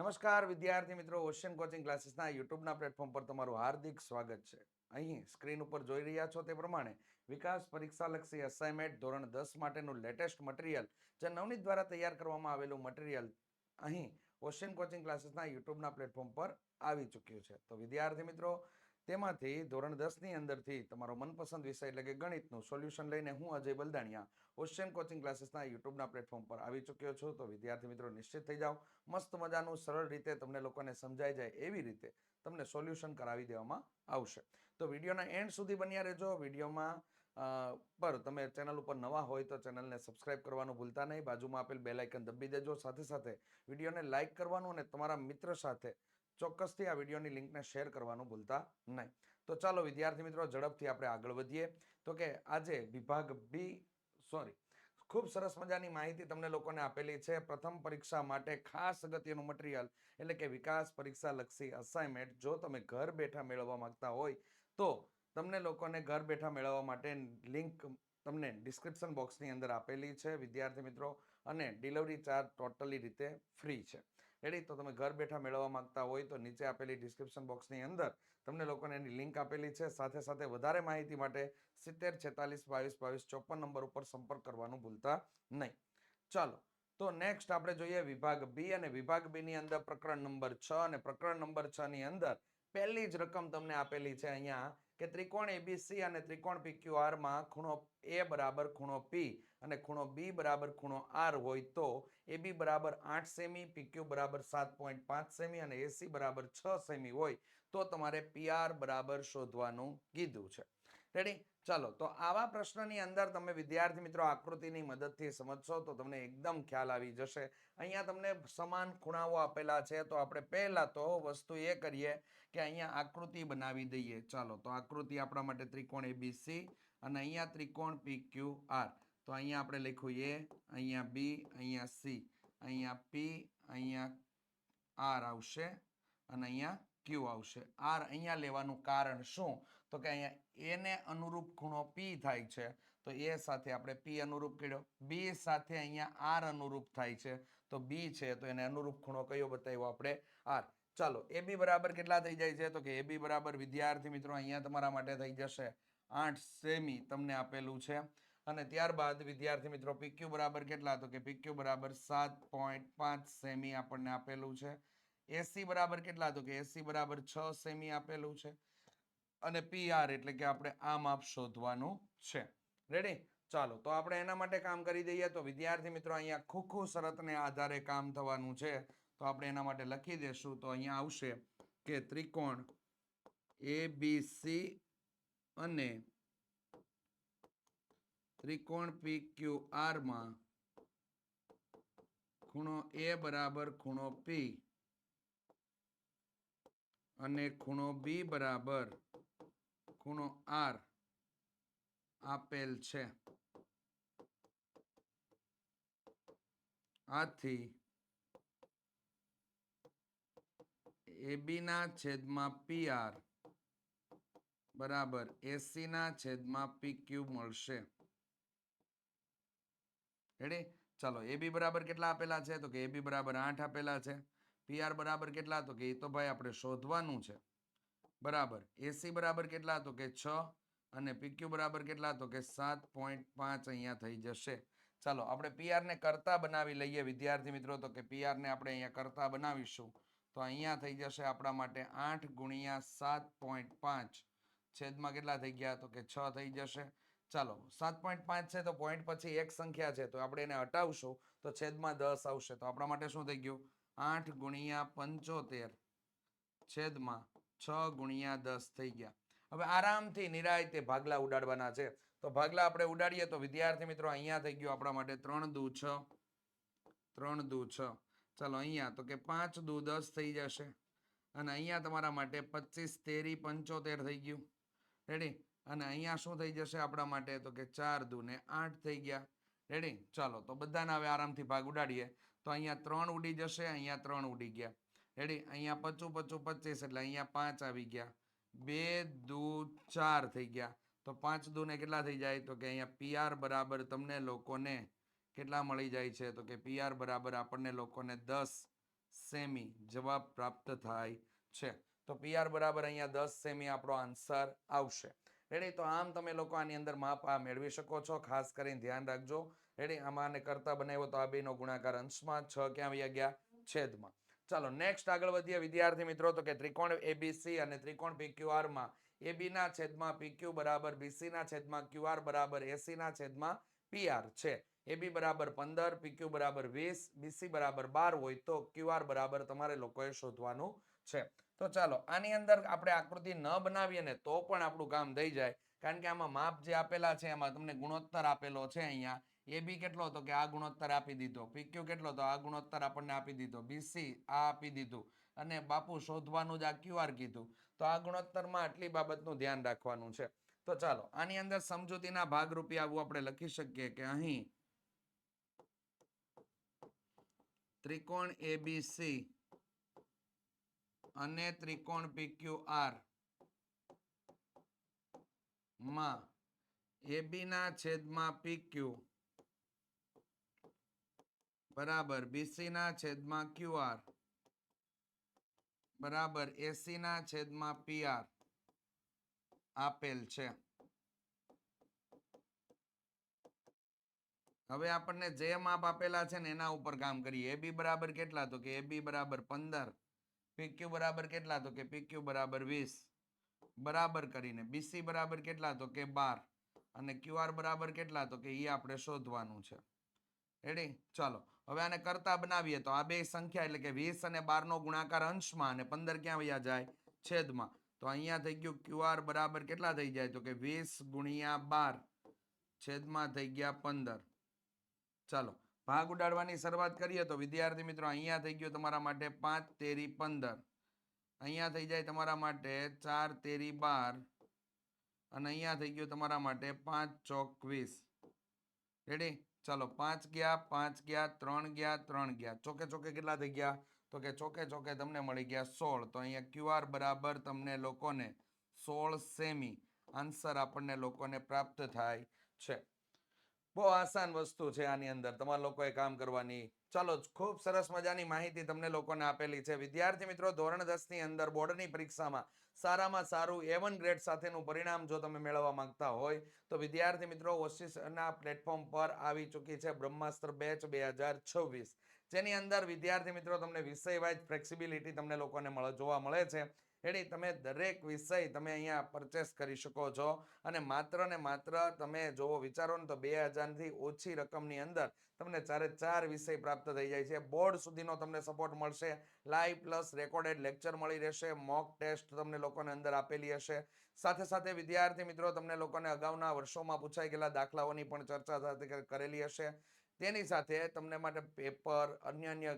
નમસ્કાર, વિદ્યાર્થી મિત્રો. ઓશિયન કોચિંગ ક્લાસીસના યુટ્યુબના પ્લેટફોર્મ પર તમારું હાર્દિક સ્વાગત છે. અહીં સ્ક્રીન ઉપર જોઈ રહ્યા છો તે પ્રમાણે વિકાસ પરીક્ષાલક્ષી અસાઇનમેન્ટ ધોરણ દસ માટેનું લેટેસ્ટ મટીરિયલ જે નવનીત દ્વારા તૈયાર કરવામાં આવેલું મટીરિયલ અહીં ઓશિયન કોચિંગ ક્લાસીસના યુટ્યુબના પ્લેટફોર્મ પર આવી ચૂક્યું છે. તો વિદ્યાર્થી મિત્રો, તેમાંથી ધોરણ દસની અંદરથી તમારો મનપસંદ વિષય એટલે કે ગણિતનું સોલ્યુશન લઈને હું અજય બલદાણિયા ઓશિયન કોચિંગ ક્લાસીસના યુટ્યુબના પ્લેટફોર્મ પર આવી ચૂક્યો છું. તો વિદ્યાર્થી મિત્રો, નિશ્ચિત થઈ જાઓ. મસ્ત મજાનું, સરળ રીતે તમને લોકોને સમજાઈ જાય એવી રીતે તમને સોલ્યુશન કરાવી દેવામાં આવશે. તો વિડીયોના એન્ડ સુધી બન્યા રહેજો. વિડીયોમાં પર તમે ચેનલ ઉપર નવા હોય તો ચેનલને સબસ્ક્રાઇબ કરવાનું ભૂલતા નહીં. બાજુમાં આપેલ બે લાઇકન દબી દેજો. સાથે સાથે વિડીયોને લાઇક કરવાનું અને તમારા મિત્ર સાથે ચોક્કસથી આ વિડીયોની લિંકને શેર કરવાનું ભૂલતા નહીં. તો ચાલો વિદ્યાર્થી મિત્રો, ઝડપથી આપણે આગળ વધીએ. તો કે આજે વિભાગ બી સોરી ખૂબ સરસ મજાની માહિતી તમને લોકોને આપેલી છે. પ્રથમ પરીક્ષા માટે ખાસ અગત્યનું મટીરિયલ એટલે કે વિકાસ પરીક્ષા લક્ષી અસાઇનમેન્ટ જો તમે ઘર બેઠા મેળવવા માંગતા હોય તો તમને લોકોને ઘર બેઠા મેળવવા માટે લિંક તમને ડિસ્ક્રિપ્શન બોક્સની અંદર આપેલી છે. વિદ્યાર્થી મિત્રો, અને ડિલિવરી ચાર્જ ટોટલી રીતે ફ્રી છે. રેડી તો તમે ઘર બેઠા મેળવવા માંગતા હોય તો નીચે આપેલી ડિસ્ક્રિપ્શન બોક્સની અંદર તમને લોકોને એની લિંક આપેલી છે. સાથે સાથે વધારે માહિતી માટે સિત્તેર, છેતાલીસ, બાવીસ બાવીસ, ચોપન નંબર ઉપર સંપર્ક કરવાનું ભૂલતા નહીં. ચાલો, તો નેક્સ્ટ આપણે જોઈએ વિભાગ બી અને વિભાગ બીની અંદર પ્રકરણ નંબર છ અને પ્રકરણ નંબર છની અંદર પહેલી જ રકમ તમને આપેલી છે અહીંયા કે ત્રિકોણ એબીસી અને ત્રિકોણ પીક્યુઆરમાં ખૂણો એ બરાબર ખૂણો પી અને ખૂણો બી બરાબર ખૂણો આર હોય તો એબી બરાબર આઠ સેમી પીક્યુ બરાબર સાત પોઈન્ટ પાંચ સેમી અને એસી બરાબર છ સેમી હોય તો તમારે પીઆર બરાબર શોધવાનું કીધું છે. રેડી ચાલો, તો આવા પ્રશ્નની અંદર તમે વિદ્યાર્થી મિત્રો આકૃતિની મદદથી સમજશો તો તમને એકદમ ખ્યાલ આવી જશે. અહીંયા તમને સમાન ખૂણાઓ આપેલા છે, તો આપણે પહેલા તો વસ્તુ એ કરીએ કે અહીંયા આકૃતિ બનાવી દઈએ. ચાલો, તો આકૃતિ આપણા માટે ત્રિકોણ એબીસી અને અહીંયા ત્રિકોણ પી ક્યુ તો અહીંયા આપણે લખ્યું એ અહીંયા બી અહીંયા સી અહીંયા પી અહીંયા આર આવશે અને અહીંયા ક્યુ આવશે. આર અહીંયા લેવાનું કારણ શું? તો કે અહીંયા એને અનુરૂપ ખૂણો પી થાય છે. તો એ સાથે આપણે પી અનુરૂપ કર્યો. બી સાથે અહીંયા આર અનુરૂપ થાય છે. તો બી છે, તો એને અનુરૂપ ખૂણો કયો બતાવ્યો આપણે? આર ચાલો એ બી બરાબર કેટલા થઈ જાય છે? તો કે એ બી બરાબર વિદ્યાર્થી મિત્રો અહીંયા તમારા માટે થઈ જશે આઠ સેમી તમને આપેલું છે. અને ત્યારબાદ વિદ્યાર્થી મિત્રો પીક્યુ બરાબર કેટલા? તો કે પીક્યુ બરાબર સાત પોઈન્ટ પાંચ સેમી આપણને આપેલું છે. એસી બરાબર કેટલા? તો કે એસી બરાબર છ સેમી આપેલું છે. અને પીઆર એટલે કે આપણે આ માપ શોધવાનું છે. રેડી ચાલો, તો આપણે એના માટે કામ કરી દઈએ. તો વિદ્યાર્થી મિત્રો, અહીંયા ખુખુ શરતને આધારે કામ થવાનું છે. તો આપણે એના માટે લખી દેશું તો અહીંયા આવશે કે ત્રિકોણ એ બી સી અને ત્રિકોણ પી ક્યુ આરમાં ખૂણો એ બરાબર ખૂણો પી અને ખૂણો બી બરાબર ખૂણો આર આપેલ છે. આથી એબીના છેદમાં પી આર બરાબર એસીના છેદમાં પી ક્યુ મળશે. રેડી ચાલો એ બી બરાબર કેટલા આપેલા છે? તો કે એ બી બરાબર આઠ આપેલા છે. પીઆર બરાબર કેટલા તો કે એ તો ભાઈ આપણે શોધવાનું છે. બરાબર. એસી બરાબર કેટલા તો કે છ. અને પીક્યુ બરાબર કેટલા તો કે સાત પોઈન્ટ પાંચ અહીંયા થઈ જશે. ચાલો, આપણે પીઆરને કરતા બનાવી લઈએ, વિદ્યાર્થી મિત્રો. તો કે પીઆરને આપણે અહીંયા કરતા બનાવીશું. તો અહીંયા થઈ જશે આપણા માટે આઠ ગુણ્યા સાત પોઈન્ટ પાંચ. છેદમાં કેટલા થઈ ગયા? તો કે છ થઈ જશે. ચાલો, સાત પોઈન્ટ પાંચ છે તો પોઈન્ટ પછી એક સંખ્યા છે. તો આપણે એને હટાવશું. તો છેદમાં દસ આવશે. તો આપણા માટે શું થઈ ગયું? આઠ ગુણ્યા પંચોતેર છેદમાં છ ગુણ્યા દસ થઈ ગયા. હવે આરામથી નિરાયતે ભાગલા ઉડાડવાના છે. તો ભાગલા આપણે ઉડાડીએ તો વિદ્યાર્થી મિત્રો અહીંયા થઈ ગયું આપણા માટે ત્રણ દુ છ. ત્રણ દુ છ. ચાલો અહીંયા તો કે પાંચ દુ દસ થઈ જશે. અને અહીંયા તમારા માટે પચીસ તેરી પંચોતેર થઈ ગયું. રેડી અને અહીંયા શું થઈ જશે આપણા માટે તો કે ચાર દુ ને આઠ થઈ ગયા. રેડી ચાલો, તો બધાના હવે આરામથી ભાગ ઉડાડીએ. તો અહીંયા ત્રણ ઉડી જશે, અહીંયા ત્રણ ઉડી ગયા. રેડી અહીંયા પચું પચું, પચીસ, એટલે અહીંયા પાંચ આવી ગયા. બે દુ ચાર થઈ ગયા. તો પાંચ દુ ને કેટલા થઈ જાય? તો કે અહીંયા પીઆર બરાબર તમને લોકોને કેટલા મળી જાય છે? તો કે પીઆર બરાબર આપણને લોકોને દસ સેમી જવાબ પ્રાપ્ત થાય છે. તો પીઆર બરાબર અહીંયા દસ સેમી આપણો આન્સર આવશે. રેડી તો આમ તમે લોકો આની અંદર માપ આ મેળવી શકો છો. ખાસ કરીને ધ્યાન રાખજો. રેડી? આમાં કરતા બનાવ્યો તો આ બેનો ગુણાકાર અંશમાં છ ક્યાં વયા ગયા? છેદમાં. ચાલો નેક્સ્ટ આગળ વધીએ વિદ્યાર્થી મિત્રો. તો કે ત્રિકોણ એબીસી અને ત્રિકોણ પીક્યુઆરમાં એબી ના છેદમાં પીક્યુ બરાબર બીસી ના છેદમાં ક્યુઆર બરાબર એસી ના છેદમાં પીઆર છે. એબી બરાબર પંદર પીક્યુ બરાબર વીસ બીસી બરાબર બાર હોય તો ક્યુઆર બરાબર તમારે લોકોએ શોધવાનું છે. તો ચાલો, આની અંદર આપણે આકૃતિ ન બનાવીએ ને તો પણ આપણું કામ થઈ જાય. કારણ કે આમાં માપ જે આપેલા છે, એમાં તમને ગુણોત્તર આપેલો છે અહીંયા. એ બી કેટલો હતો કે આ ગુણોત્તર આપી દીધો. પીક્યુ કેટલો તો આ ગુણોત્તર આપણને આપી દીધો. બીસી આ આપી દીધું. અને બાપુ શોધવાનું જ આ ક્યુઆર કીધું. તો આ ગુણોત્તરમાં આટલી બાબતનું ધ્યાન રાખવાનું છે. તો ચાલો, આની અંદર સમજૂતીના ભાગરૂપે આવું આપણે લખી શકીએ કે અહીં ત્રિકોણ એબીસી અને ત્રિકોણ PQR માં. એબી ના છેદમાં પીક્યુ બરાબર. બીસી ના છેદમાં ક્યુઆર બરાબર. એસી ના છેદમાં પીઆર આપેલ છે. હવે આપણને જે માપ આપેલા છે ને એના ઉપર કામ કરીએ. એબી બરાબર કેટલા તો કે એબી બરાબર પંદર. પીક્યુ બરાબર કેટલા તો કે પીક્યુ બરાબર વીસ. બરાબર કરીને. બીસી બરાબર કેટલા તો કે બાર અને ક્યુઆર બરાબર કેટલા તો કે એ આપણે શોધવાનું છે. રેડી ચાલો. હવે આને કરતા બનાવીએ તો આ બે સંખ્યા એટલે કે વીસ અને બાર નો ગુણાકાર અંશમાં અને પંદર ક્યાં વયા જાય? છેદમાં. તો અહીંયા થઈ ગયું ક્યુઆર બરાબર કેટલા થઈ જાય? તો કે વીસ ગુણ્યા બાર છેદમાં થઈ ગયા પંદર. ચાલો. ભાગ ઉડાડવાની શરૂઆત કરીએ તો વિદ્યાર્થી મિત્રો અહીંયા થઈ ગયું તમારા માટે પાંચ તેરી પંદર. અહીંયા થઈ જાય તમારા માટે ચાર તેરી બાર અને અહીંયા થઈ ગયું તમારા માટે પાંચ ચોક વીસ રેડી ચાલો, પાંચ ગયા પાંચ ગયા, ત્રણ ગયા ત્રણ ગયા. ચોકે ચોકે કેટલા થઈ ગયા? તો કે ચોકે ચોકે તમને મળી ગયા સોળ. તો અહીંયા ક્યુઆર બરાબર તમને લોકોને સોળ સેમી. આન્સર આપણને લોકોને પ્રાપ્ત થાય છે. બહુ આસાન વસ્તુ છે આની અંદર. તમારા લોકોએ કામ કરવાની. ચાલો ખૂબ સરસ મજાની માહિતી તમને લોકોને આપેલી છે. વિદ્યાર્થી મિત્રો, ધોરણ દસની અંદર બોર્ડની પરીક્ષામાં સારામાં સારું એ વન ગ્રેડ સાથેનું પરિણામ જો તમે મેળવવા માંગતા હોય, તો વિદ્યાર્થી મિત્રો ઓશિસના પ્લેટફોર્મ પર આવી ચૂકી છે બ્રહ્માસ્ત્ર બેચ બે હજાર છવ્વીસ. જેની અંદર વિદ્યાર્થી મિત્રો, તમને વિષય વાઇઝ ફ્લેક્સિબિલિટી તમને લોકોને મળે, જોવા મળે છે. એની તમે દરેક વિષય તમે અહીંયા પરચેસ કરી શકો છો. અને માત્ર ને માત્ર તમે જો વિચારો ને તો બે હજારથી ઓછી રકમની અંદર તમને ચારે ચાર વિષય પ્રાપ્ત થઈ જાય છે. બોર્ડ સુધીનો તમને સપોર્ટ મળશે. લાઈવ પ્લસ રેકોર્ડેડ લેક્ચર મળી રહેશે. મોક ટેસ્ટ તમને લોકોને અંદર આપેલી હશે. સાથે સાથે વિદ્યાર્થી મિત્રો, તમને લોકોને અગાઉના વર્ષોમાં પૂછાઈ ગયેલા દાખલાઓની પણ ચર્ચા સાથે કરેલી હશે. તેની સાથે તમને માટે પેપર અન્ય અન્ય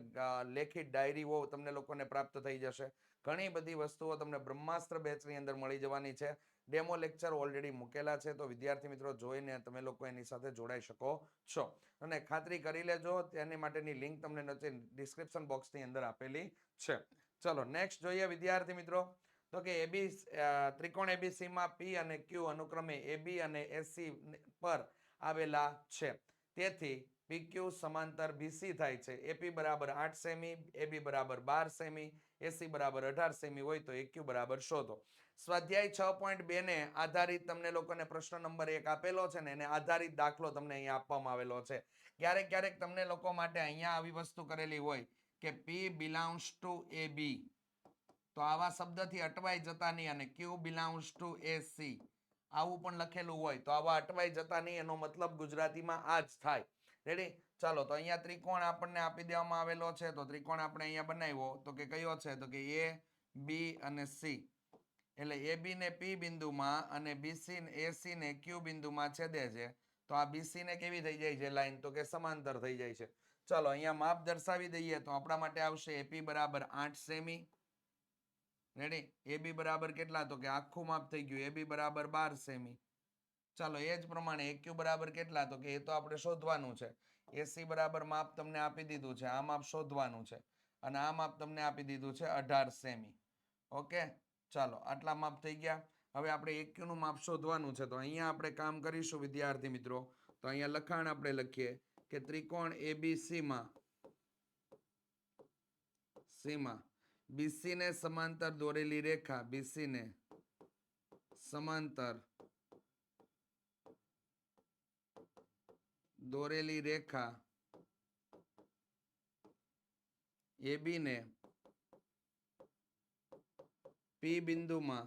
લેખિત ડાયરીઓ તમને લોકોને પ્રાપ્ત થઈ જશે. ઘણી બધી વસ્તુઓ તમને બ્રહ્માસ્ત્ર બેચની અંદર મળી જવાની છે. ડેમો લેક્ચર ઓલરેડી મૂકેલા છે, તો વિદ્યાર્થી મિત્રો જોઈને તમે લોકો એની સાથે જોડાઈ શકો છો. અને ખાતરી કરી લેજો, તેની માટેની લિંક તમને નીચે ડિસ્ક્રિપ્શન બોક્સની અંદર આપેલી છે. ચલો નેક્સ્ટ જોઈએ વિદ્યાર્થી મિત્રો. તો કે એબી ત્રિકોણ એબીસીમાં પી અને ક્યુ અનુક્રમે એબી અને એસી પર આવેલા છે. તેથી પીક્યુ સમાંતર બીસી થાય છે. એપી બરાબર આઠ સેમી એબી બરાબર બાર સેમી એસી બરાબર અઢાર સેમી હોય તો એક્યુ બરાબર શોધો. સ્વાધ્યાય છ પોઈન્ટ બે ને આધારિત તમને લોકોને પ્રશ્ન નંબર એક આપેલો છે ને એને આધારિત દાખલો તમને અહીંયા આપવામાં આવેલો છે. ક્યારેક ક્યારેક તમને લોકો માટે અહીંયા આવી વસ્તુ કરેલી હોય કે પી P ટુ એ બી તો આવા શબ્દથી અટવાઈ જતા નહીં અને Q ટુ એ સી આવું પણ લખેલું હોય તો આવા અટવાઈ જતા નહીં એનો મતલબ ગુજરાતીમાં આ જ થાય. રેડી ચાલો, તો અહીંયા ત્રિકોણ આપણને આપી દેવામાં આવેલો છે. તો ત્રિકોણ આપણે અહીંયા બનાવ્યો. તો કે કયો છે? તો કે એ, બી અને સી. એટલે એ, બી ને પી બિંદુમાં અને બીસી એસી ને ક્યુ બિંદુમાં છેદે છે. તો આ બીસી ને કેવી થઈ જાય છે? લાઈન. તો કે સમાંતર થઈ જાય છે. ચાલો, અહીંયા માપ દર્શાવી દઈએ તો આપણા માટે આવશે એપી બરાબર આઠ સેમી. રેડી એબી બરાબર કેટલા? તો કે આખું માપ થઈ ગયું. એબી બરાબર બાર સેમી. ચાલો, એ જ પ્રમાણે એક્યુ બરાબર કેટલા? તો કે એ તો આપણે શોધવાનું છે. એસી બરાબર માપ તમને આપી દીધું છે. આ માપ શોધવાનું છે. અને આ માપ તમને આપી દીધું છે અઢાર સેમી. ઓકે? ચાલો, આટલા માપ થઈ ગયા. હવે આપણે એક્યુ નું માપ શોધવાનું છે. તો અહીંયા આપણે કામ કરીશું, વિદ્યાર્થી મિત્રો. તો અહીંયા લખાણ આપણે લખીએ કે ત્રિકોણ એબીસીમાં સીમાં બીસીને બીસી સમાંતર દોરેલી રેખા બીસીને સમાંતર દોરેલી રેખા એબી ને પી બિંદુમાં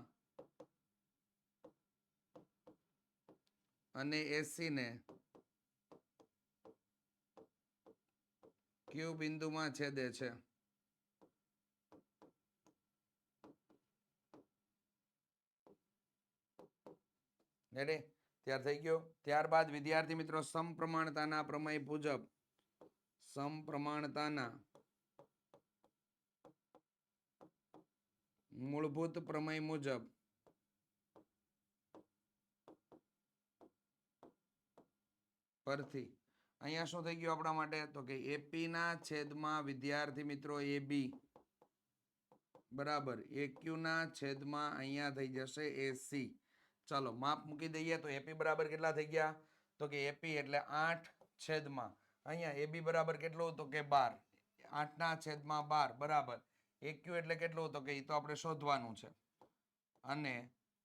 અને એસી ને ક્યુ બિંદુમાં છેદે છે. રેડી ત્યાર થઈ ગયો. ત્યારબાદ વિદ્યાર્થી મિત્રો સમપ્રમાણતાના પ્રમેય મુજબ સમપ્રમાણતાના મૂળભૂત પ્રમેય મુજબ પરથી. અહીંયા શું થઈ ગયું આપણા માટે? તો કે એપી ના છેદમાં વિદ્યાર્થી મિત્રો એ બી બરાબર. એક્યુ ના છેદમાં અહીંયા થઈ જશે એસી ચાલો માપ મૂકી દઈએ તો એપી બરાબર કેટલા થઈ ગયા? તો કે એપી એટલે આઠ છેદમાં. અહીંયા એબી બરાબર કેટલું તો કે બાર? આઠના છેદમાં બાર, બરાબર. એક્યુ એટલે કેટલું તો કે એ તો આપણે શોધવાનું છે. અને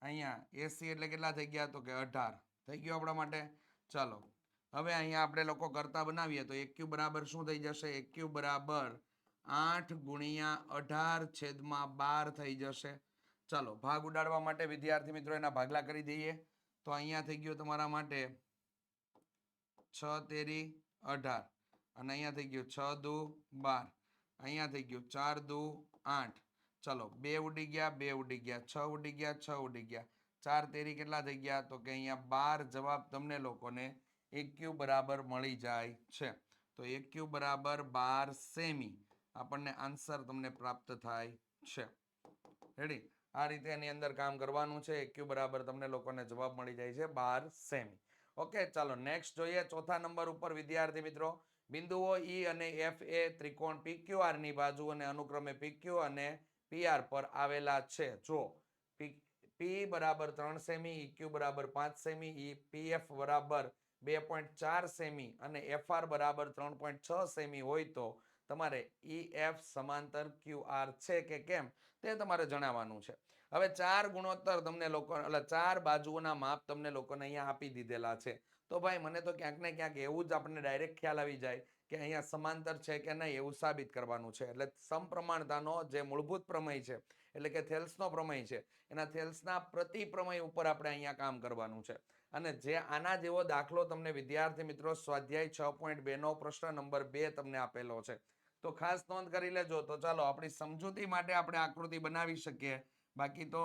અહીંયા એસી એટલે કેટલા થઈ ગયા? તો કે અઢાર. થઈ ગયું આપણા માટે? ચાલો. હવે અહીંયા આપણે લોકો કરતા બનાવીએ તો એક્યુ બરાબર શું થઈ જશે? એક્યુ બરાબર આઠ ગુણ્યા અઢાર છેદમાં બાર થઈ જશે. ચાલો, ભાગ ઉડાડવા માટે વિદ્યાર્થી મિત્રો એના ભાગલા કરી દઈએ. તો અહીંયા થઈ ગયું તમારા માટે છ, તેરી, અઢાર. અને અહીંયા થઈ ગયું છ, દુ, બાર. અહીંયા થઈ ગયું ચાર, દુ, આઠ. ચલો, બે ઉડી ગયા, બે ઉડી ગયા, છ ઉડી ગયા, છ ઉડી ગયા. ચાર, તેરી કેટલા થઈ ગયા? તો કે અહીંયા બાર જવાબ તમને લોકોને એક્યુ બરાબર મળી જાય છે. તો એક્યુ બરાબર બાર સેમી આપણને આન્સર તમને પ્રાપ્ત થાય છે. રેડી આ રીતે એની અંદર કામ કરવાનું છે. એક્યુ બરાબર તમને લોકોને જવાબ મળી જાય છે બાર સેમી. ઓકે, ચાલો નેક્સ્ટ જોઈએ. ચોથા નંબર ઉપર, વિદ્યાર્થી મિત્રો, બિંદુઓ ઈ અને એફ એ ત્રિકોણ પીક્યુઆરની બાજુ અને અનુક્રમે પીક્યુ અને પીઆર પર આવેલા છે. જો પી બરાબર ત્રણ સેમી ઈક્યુ બરાબર પાંચ સેમી ઈ પીએફ બરાબર બે પોઈન્ટ ચાર સેમી અને એફઆર બરાબર ત્રણ પોઈન્ટ છ સેમી હોય તો તમારે ઈ એફ સમાંતર ક્યુ આર છે કે કેમ તે તમારે જણાવવાનું છે. હવે ચાર ગુણોત્તર તમને લોકો એટલે ચાર બાજુઓના માપ તમને લોકોને અહીંયા આપી દીધેલા છે. તો ભાઈ મને તો ક્યાંક ને ક્યાંક એવું જ આપણને ડાયરેક્ટ ખ્યાલ આવી જાય કે અહીંયા સમાંતર છે કે નહીં એવું સાબિત કરવાનું છે. એટલે સમપ્રમાણતાનો જે મૂળભૂત પ્રમેય છે, એટલે કે થેલ્સનો પ્રમેય છે, એના થેલ્સના પ્રતિ પ્રમેય ઉપર આપણે અહીંયા કામ કરવાનું છે. અને જે આના જેવો દાખલો તમને વિદ્યાર્થી મિત્રો સ્વાધ્યાય છ પોઈન્ટ બે નો પ્રશ્ન નંબર બે તમને આપેલો છે. તો ખાસ નોંધ કરી લેજો. તો ચાલો, આપણી સમજૂતી માટે આપણે આકૃતિ બનાવી શકીએ. બાકી તો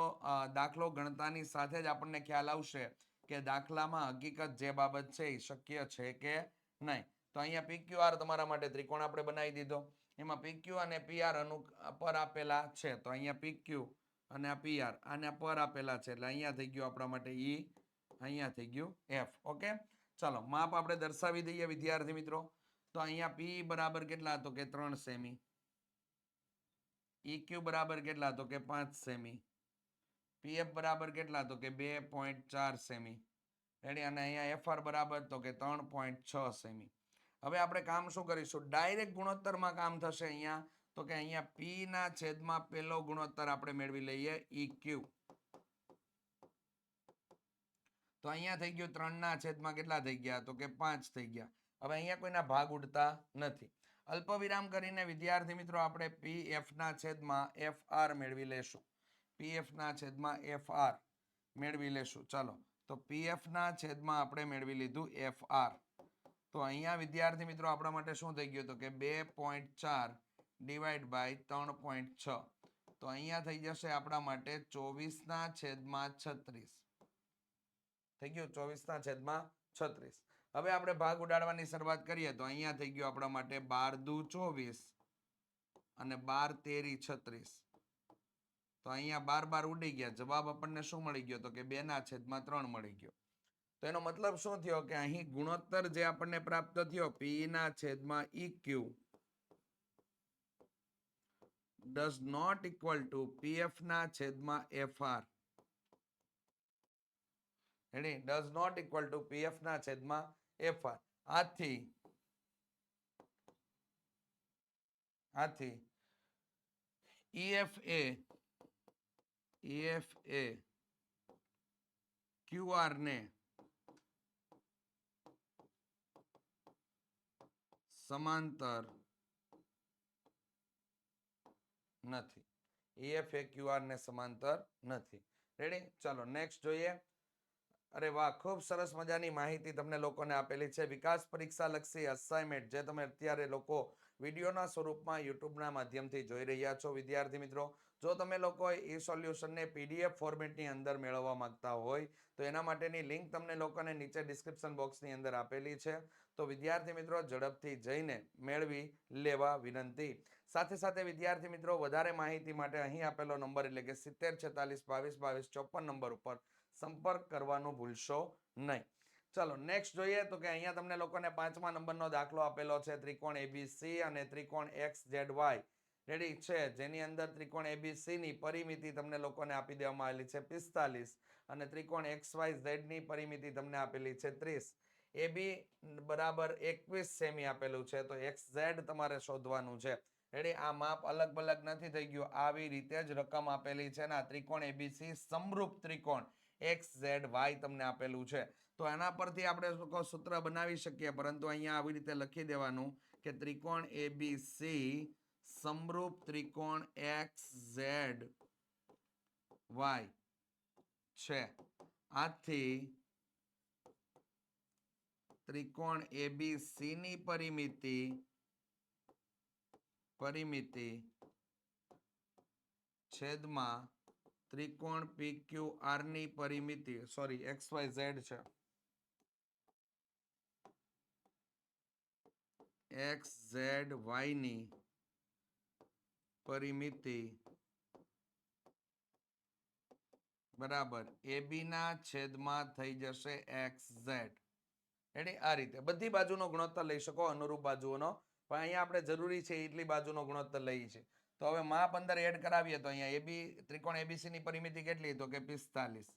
દાખલો ગણતાની સાથે જ આપણને ખ્યાલ આવશે કે દાખલામાં હકીકત જે બાબત છે એ શક્ય છે કે નહીં. તો અહીંયા પીક્યુઆર તમારા માટે ત્રિકોણ આપણે બનાવી દીધો. એમાં પીક્યુ અને પીઆર અનુ, પર આપેલા છે. તો અહીંયા પીક્યુ અને આ પીઆર આને પર આપેલા છે. એટલે અહીંયા થઈ ગયું આપણા માટે ઈ અહીંયા થઈ ગયું એફ ઓકે? ચાલો, માપ આપણે દર્શાવી દઈએ વિદ્યાર્થી મિત્રો. તો અહીંયા પી બરાબર કેટલા તો કે ત્રણ સેમી? EQ બરાબર કેટલા તો કે પાંચ સેમી? પીએફ બરાબર કેટલા તો કે બે પોઈન્ટ ચાર સેમી? રેડી અને અહીંયા એફઆર બરાબર તો કે ત્રણ પોઈન્ટ છ સેમી. હવે આપણે કામ શું કરીશું? ડાયરેક્ટ ગુણોત્તરમાં કામ થશે અહીંયા. તો કે અહીંયા પી ના છેદમાં પહેલો ગુણોત્તર આપણે મેળવી લઈએ ઈ ક્યુ તો અહીંયા થઈ ગયું ત્રણના છેદમાં કેટલા થઈ ગયા? તો કે પાંચ થઈ ગયા. હવે અહીંયા કોઈના ભાગ ઉડતા નથી. અલ્પ વિરામ કરીને વિદ્યાર્થી મિત્રો, આપણે પી એફ ના છેદમાં એફ મેળવી લેશું. પી ના છેદમાં એફ આર મેળવી લેશું. ચાલો, તો પી ના છેદમાં આપણે મેળવી લીધું એફ આર તો અહીંયા વિદ્યાર્થી મિત્રો, આપણા માટે શું થઈ ગયું તો કે બે પોઈન્ટ ચાર ડિવાઈડ બાય ત્રણ પોઈન્ટ છ. તો અહીંયા થઈ જશે આપણા માટે ચોવીસના છેદમાં છત્રીસ. થઈ ગયું? ચોવીસના છેદમાં છત્રીસ. હવે આપણે ભાગ ઉડાડવાની શરૂઆત કરીએ તો અહીંયા થઈ ગયું આપણા માટે બાર દુ ચોવીસ અને બાર તેરી છત્રીસ. તો અહીંયા બાર બાર ઉડી ગયા. જવાબ આપણને શું મળી ગયો? તો કે બે ના છેદમાં ત્રણ મળી ગયો. તો એનો મતલબ શું થયો? કે અહીં ગુણોત્તર જે આપણને પ્રાપ્ત થયો, પી ના છેદમાં E Q. Does not equal to PF ના છેદમાં F R any does not equal to PF ના છેદમાં એફ આર આથી આથી ઈએફ એ ઈએફ એ ક્યુઆર ને સમાંતર નથી ઈએફ એ ક્યુઆર ને સમાંતર નથી રેડી ચાલો નેક્સ્ટ જોઈએ. અરે વાહ, ખૂબ સરસ મજાની માહિતી તમને લોકોને આપેલી છે. વિકાસ પરીક્ષા લક્ષી અસાઇનમેન્ટ જે તમે અત્યારે લોકો વિડીયોના સ્વરૂપમાં યુટ્યુબના માધ્યમથી જોઈ રહ્યા છો. વિદ્યાર્થી મિત્રો, જો તમે લોકો એ સોલ્યુશનને પીડીએફ ફોર્મેટની અંદર મેળવવા માંગતા હોય, તો એના માટેની લિંક તમને લોકોને નીચે ડિસ્ક્રિપ્શન બોક્સની અંદર આપેલી છે. તો વિદ્યાર્થી મિત્રો, ઝડપથી જઈને મેળવી લેવા વિનંતી. સાથે સાથે વિદ્યાર્થી મિત્રો, વધારે માહિતી માટે અહીં આપેલો નંબર એટલે કે સિત્તેર છેતાલીસ બાવીસ બાવીસ ચોપન નંબર ઉપર સંપર્ક કરવાનું ભૂલશો નહીં. ચલો નેક્સ્ટ જોઈએ તો કે અહીંયા તમને લોકોને પાંચમા નંબરનો દાખલો આપેલો છે, ત્રિકોણ એબીસી અને ત્રિકોણ એક્સ ઝેડ વાય રેડી છે. જેની અંદર ત્રિકોણ એબીસીની પરિમિતિ તમને લોકોને આપી દેવામાં આવેલી છે, પિસ્તાલીસ. અને ત્રિકોણ એક્સ વાય ઝેડની પરિમિતિ તમને આપેલી છે, ત્રીસ. એબી બરાબર એકવીસ સેમી આપેલું છે, તો એક્સ ઝેડ તમારે શોધવાનું છે. રેડી આ માપ અલગ અલગ નથી થઈ ગયું. આવી રીતે જ રકમ આપેલી છે ને આ ત્રિકોણ એબીસી સમરૂપ ત્રિકોણ. એક્સ ઝેડ વાય તમને આપેલું છે. તો એના પરથી આપણે સૂત્ર બનાવી શકીએ. પરંતુ અહીંયા આવી રીતે લખી દેવાનું કે ત્રિકોણ એબીસી સમરૂપ ત્રિકોણ એક્સ ઝેડ વાય છે. આથી ત્રિકોણ એબીસી ની પરિમિતિ પરિમિતિ છેદમાં ત્રિકોણ PQR ની પરિમિતિ. સોરી એક્સ વાય ઝેડ છે. એક્સ ઝેડ વાયની પરિમિતિ. બરાબર. એબીના છેદમાં થઈ જશે એક્સ ઝેડ. એટલે આ રીતે. બધી બાજુનો ગુણોત્તર લઈ શકો, અનુરૂપ બાજુઓનો. પણ અહીંયા આપણે જરૂરી છે એટલી બાજુનો ગુણોત્તર લઈએ છે તો હવે માપ અંદર એડ કરાવીએ તો અહીંયા એબી ત્રિકોણ એબીસી ની પરિમિતિ કેટલી તો કે પિસ્તાલીસ.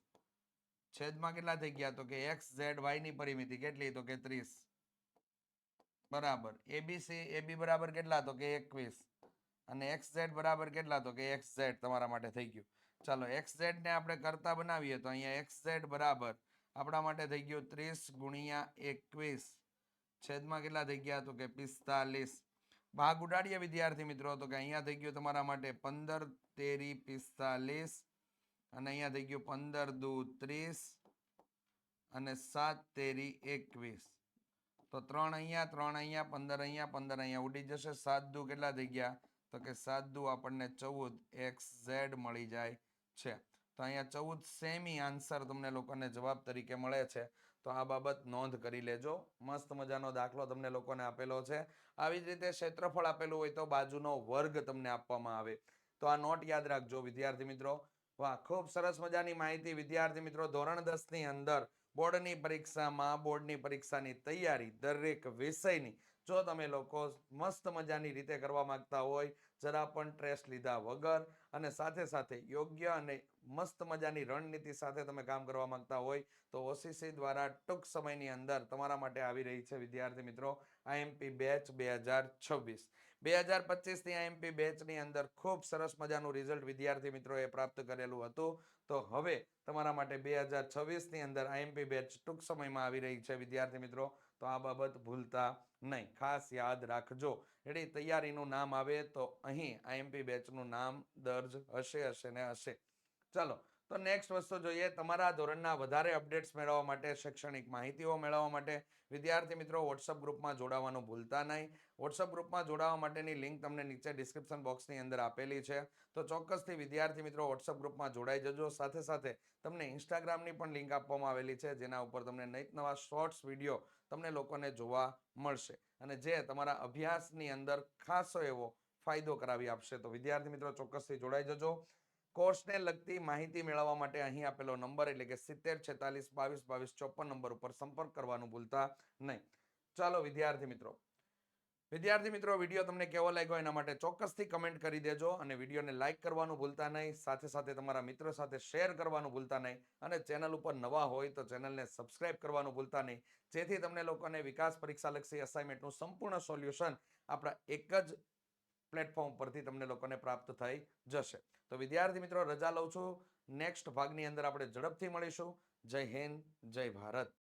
છેદમાં કેટલા થઈ ગયા તો કે એક્સ ઝેડ વાયની પરિમિતિ કેટલી તો કે ત્રીસ. બરાબર. એબીસી એબી બરાબર કેટલા તો કે એકવીસ. અને એક્સ ઝેડ બરાબર કેટલા તો કે એક્સ ઝેડ તમારા માટે થઈ ગયું. ચાલો એક્સ ઝેડ ને આપણે કરતા બનાવીએ તો અહીંયા એક્સ ઝેડ બરાબર આપણા માટે થઈ ગયું ત્રીસ ગુણ્યા એકવીસ. છેદમાં કેટલા થઈ ગયા તો કે પિસ્તાલીસ. ભાગ ઉડાડીએ વિદ્યાર્થી મિત્રો. તો કે અહીંયા થઈ ગયું તમારા માટે પંદર, તેરી, પિસ્તાલીસ અને અહીંયા થઈ ગયું પંદર, દુ, ત્રીસ અને સાત, તેરી, એકવીસ. તો ત્રણ અહીંયા ત્રણ અહીંયા, પંદર અહીંયા પંદર અહીંયા ઉડી જશે. સાત, દુ કેટલા થઈ ગયા? તો કે સાત, દુ આપણને ચૌદ, એક્સ, ઝેડ મળી જાય છે. તો અહીંયા ચૌદ સેમી આન્સર તમને લોકોને જવાબ તરીકે મળે છે. તો આ બાબત નોંધ કરી લેજો. મસ્ત મજાનો દાખલો તમને લોકોને આપેલો છે. આવી જ રીતે ક્ષેત્રફળ આપેલું હોય તો બાજુનો વર્ગ તમને આપવામાં આવે. તો આ નોટ યાદ રાખજો વિદ્યાર્થી મિત્રો. વાહ, ખૂબ સરસ મજાની માહિતી. વિદ્યાર્થી મિત્રો, ધોરણ દસની અંદર બોર્ડની પરીક્ષામાં, બોર્ડની પરીક્ષાની તૈયારી દરેક વિષયની જો તમે લોકો મસ્ત મજાની રીતે કરવા માંગતા હોય જરા પણ ટ્રેસ લીધા વગર અને સાથે સાથે યોગ્ય અને મસ્ત મજાની રણનીતિ સાથે તમે કામ કરવા માંગતા હોય તો ઓસીસી દ્વારા ટૂંક સમયની અંદર તમારા માટે આવી રહી છે, વિદ્યાર્થી મિત્રો. આઈએમપી બેચ બે હજાર છવ્વીસ. બે હજાર પચીસની આઈએમપી બેચની અંદર ખૂબ સરસ મજાનું રિઝલ્ટ વિદ્યાર્થી મિત્રોએ પ્રાપ્ત કરેલું હતું. તો હવે તમારા માટે બે હજાર છવ્વીસની અંદર આઈએમપી બેચ ટૂંક સમયમાં આવી રહી છે, વિદ્યાર્થી મિત્રો. તો આ બાબત ભૂલતા નહીં. ખાસ યાદ રાખજો. એટલે તૈયારીનું નામ આવે તો અહીં આઈએમપી બેચનું નામ દર્જ હશે હશે ને હશે. ચાલો, તો નેક્સ્ટ વસ્તુ જોઈએ. તમારા ધોરણના વધારે અપડેટ્સ મેળવવા માટે, શૈક્ષણિક માહિતીઓ મેળવવા માટે વિદ્યાર્થી મિત્રો વોટ્સઅપ ગ્રુપમાં જોડાવાનું ભૂલતા નહીં. વોટ્સઅપ ગ્રુપમાં જોડાવા માટેની લિંક તમને નીચે ડિસ્ક્રિપ્શન બોક્સની અંદર આપેલી છે. તો ચોક્કસથી વિદ્યાર્થી મિત્રો વોટ્સઅપ ગ્રુપમાં જોડાઈ જજો. સાથે સાથે તમને ઇન્સ્ટાગ્રામની પણ લિંક આપવામાં આવેલી છે, જેના ઉપર તમને નૈત નવા શોર્ટ્સ, વીડિયો તમને લોકોને જોવા મળશે. અને જે તમારા અભ્યાસની અંદર ખાસો એવો ફાયદો કરાવી આપશે. તો વિદ્યાર્થી મિત્રો, ચોક્કસથી જોડાઈ જજો. કોર્સને લગતી માહિતી મેળવવા માટે અહીં આપેલો નંબર એટલે કે સિત્તેર, છેતાલીસ, બાવીસ બાવીસ, ચોપન નંબર ઉપર સંપર્ક કરવાનું ભૂલતા નહીં. ચાલો વિદ્યાર્થી મિત્રો વિદ્યાર્થી મિત્રો, વીડિયો તમને કેવો લાગ્યો એના માટે ચોક્કસથી કમેન્ટ કરી દેજો અને વિડીયોને લાઇક કરવાનું ભૂલતા નહીં. સાથે સાથે તમારા મિત્રો સાથે શેર કરવાનું ભૂલતા નહીં. અને ચેનલ ઉપર નવા હોય તો ચેનલને સબસ્ક્રાઇબ કરવાનું ભૂલતા નહીં. જેથી તમને લોકોને વિકાસ પરીક્ષાલક્ષી અસાઇનમેન્ટનું સંપૂર્ણ સોલ્યુશન આપણા એક જ પ્લેટફોર્મ પરથી તમને લોકોને પ્રાપ્ત થઈ જશે. તો વિદ્યાર્થી મિત્રો, રજા લઉં છું. નેક્સ્ટ ભાગની અંદર આપણે ઝડપથી મળીશું. જય હિન્દ, જય ભારત.